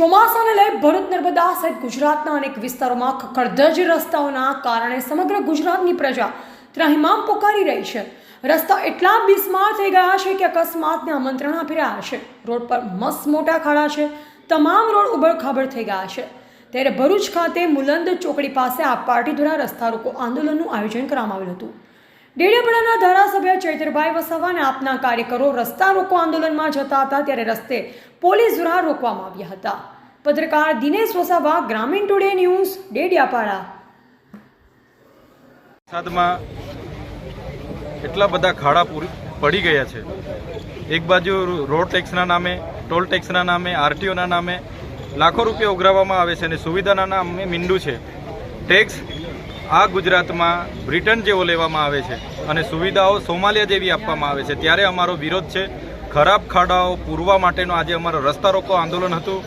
ચોમાસાને લઈ ભરૂચ નર્મદા સહિત ગુજરાતના અનેક વિસ્તારોમાં ખખડધજ રસ્તાઓના કારણે સમગ્ર ગુજરાતની પ્રજા ત્રાહિમામ પોકારી રહી છે. રસ્તા એટલા બિસ્માર થઈ ગયા છે કે અકસ્માતને આમંત્રણ આપી રહ્યા છે. રોડ પર મસ્ત મોટા ખાડા છે. તમામ રોડ ઉબડખાબડ થઈ ગયા છે. ત્યારે ભરૂચ ખાતે મુલંદ ચોકડી પાસે આ પાર્ટી દ્વારા રસ્તા રોકો આંદોલનનું આયોજન કરવામાં આવ્યું હતું. ડેડિયાપાડાના ધારાસભ્ય ચૈતરભાઈ વસાવા અને આપના કાર્યકરો રસ્તા રોકો આંદોલનમાં જતા હતા ત્યારે રસ્તે પોલીસ દ્વારા રોકવામાં આવ્યા હતા. પત્રકાર દિનેશ વસાવા, ગ્રામીણ ટુડે ન્યૂઝ, ડેડિયાપાડા. સાદમાં એટલા બધા ખાડા પડી ગયા છે. એક બાજુ રોડ ટેક્સના નામે, ટોલ ટેક્સના નામે, આરટીઓના નામે લાખો રૂપિયા ઉઘરાવવામાં આવે છે અને સુવિધાના નામે મીંડું છે. ટેક્સ આ ગુજરાતમાં બ્રિટન જેવો લેવામાં આવે છે અને સુવિધાઓ સોમાલિયા જેવી આપવામાં આવે છે. ત્યારે અમારો વિરોધ છે ખરાબ ખાડાઓ પૂરવા માટેનો. આજે અમારો રસ્તા રોકો આંદોલન હતું.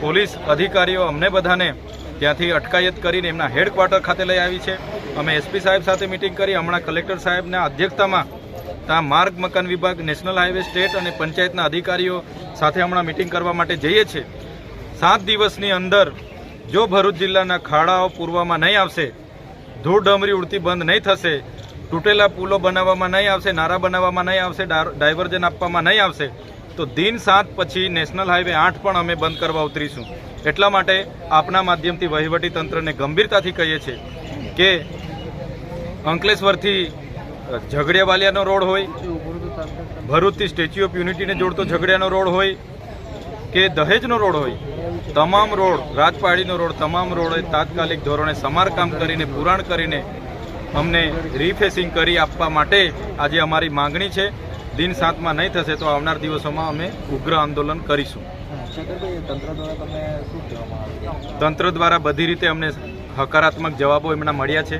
પોલીસ અધિકારીઓ અમને બધાને ત્યાંથી અટકાયત કરીને એમના હેડક્વાર્ટર ખાતે લઈ આવી છે. અમે એસપી સાહેબ સાથે મિટિંગ કરી. હમણાં કલેક્ટર સાહેબના અધ્યક્ષતામાં ત્યાં માર્ગ મકાન વિભાગ, નેશનલ હાઈવે, સ્ટેટ અને પંચાયતના અધિકારીઓ સાથે હમણાં મિટિંગ કરવા માટે જઈએ છીએ. સાત દિવસની અંદર જો ભરૂચ જિલ્લાના ખાડાઓ પૂરવામાં નહીં આવશે ધૂળ ડમરી ઉડતી બંધ નહીં થશે. તૂટેલા પુલો બનાવવામાં નહીં આવશે, નારા બનાવવામાં નહીં આવશે ડાયવર્જન આપવામાં નહીં આવશે. તો દિન સાત પછી નેશનલ હાઈવે આઠ પણ અમે બંધ કરવા ઉતરીશું. એટલા માટે આપના માધ્યમથી વહીવટી તંત્રને ગંભીરતાથી કહીએ છીએ કે અંકલેશ્વરથી ઝઘડિયાવાલિયાનો રોડ હોય, ભરૂચથી સ્ટેચ્યુ ઓફ યુનિટીને જોડતો ઝઘડિયાનો રોડ હોય કે દહેજનો રોડ હોય તમામ રોડ રાજપાડીનો રોડ તમામ રોડે તાત્કાલિક ધોરણે સમારકામ કરીને પુરાણ કરીને અમને રીફેસિંગ કરી આપવા માટે આજે અમારી માંગણી છે. દિન સાતમાં નહીં થશે તો આવનાર દિવસોમાં અમે ઉગ્ર આંદોલન કરીશું. તંત્ર દ્વારા બધી રીતે અમને હકારાત્મક જવાબો એમના મળ્યા છે.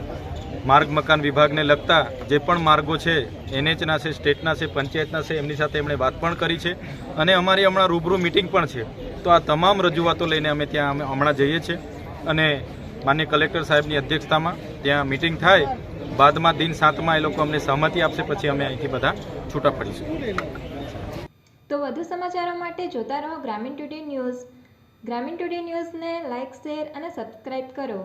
માર્ગ મકાન વિભાગને લગતા જે પણ માર્ગો છે એનએચના છે સ્ટેટના છે પંચાયતના છે એમની સાથે એમણે વાત પણ કરી છે. અને અમારી હમણાં રૂબરૂ મિટિંગ પણ છે. તો આ તમામ રજૂઆતો લઈને અમે ત્યાં અમે હમણાં જઈએ છીએ. અને માન્ય કલેક્ટર સાહેબની અધ્યક્ષતામાં ત્યાં મિટિંગ થાય, બાદમાં દિન સાતમાં એ લોકો અમને સહમતિ આપશે, પછી અમે અહીંથી બધા છૂટા પડીશું. તો વધુ સમાચારો માટે જોતા રહો ગ્રામીણ ટુડે ન્યૂઝ. ગ્રામીણ ટુડે ન્યૂઝને લાઇક, શેર અને સબસ્ક્રાઇબ કરો.